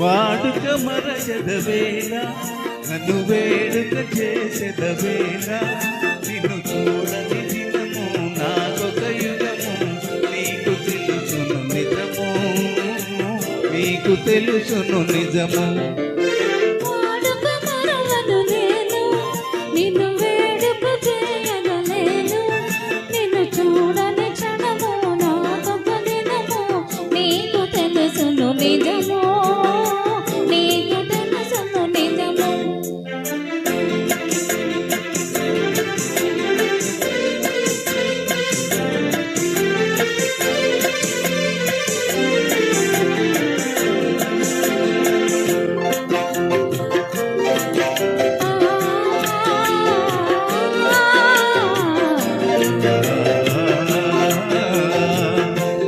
వాడుక మరచదవేళ నన్ను వేడుక చేసేదవేళ నిన్ను చూడని దినము నాకొక యుగము నీకు తెలుసును నిజము నీకు తెలుసును నిజము.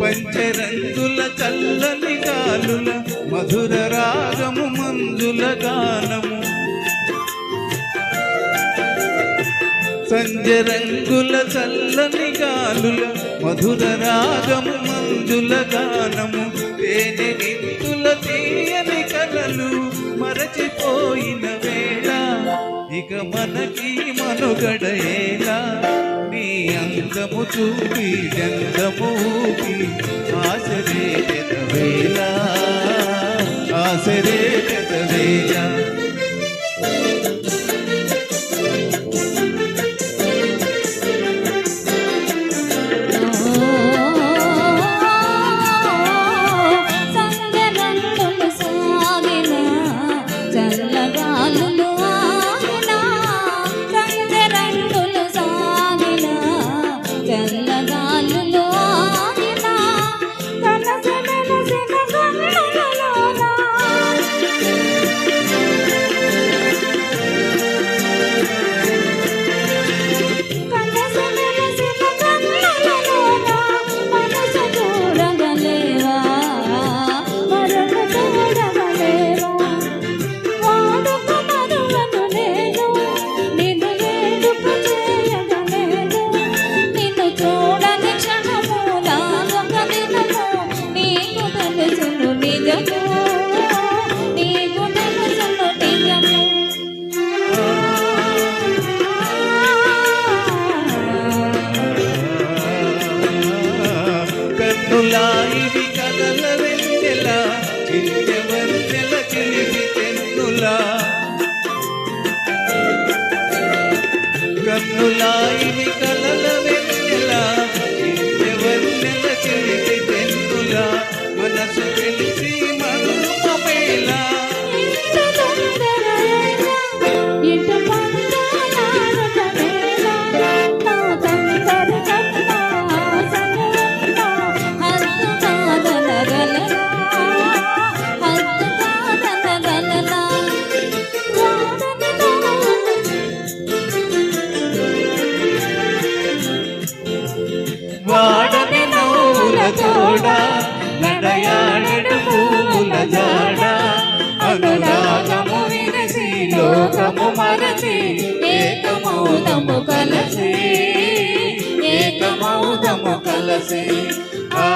పంచరంగుల చల్లని గాలుల మధుర రాగము మంజుల గానము. సంజరంగుల చల్లని గాలుల మధుర రాగము మంజుల గానము. తేనె నింతుల తీయని కలలు మరచిపోయిన వేళ. ఇక మనకి మనుగడయేలా నీ అందము చూపి గంధము చిన్నెల చిలిపి తెన్నులా కన్నులా ఇవి వాడని నవ్వుల తోడ నడయాడట పూల జాడ. అనురాగము విరసి లోకము మరచి ఏకమౌదము కలసి ఏకమౌదము కలసి. ఆ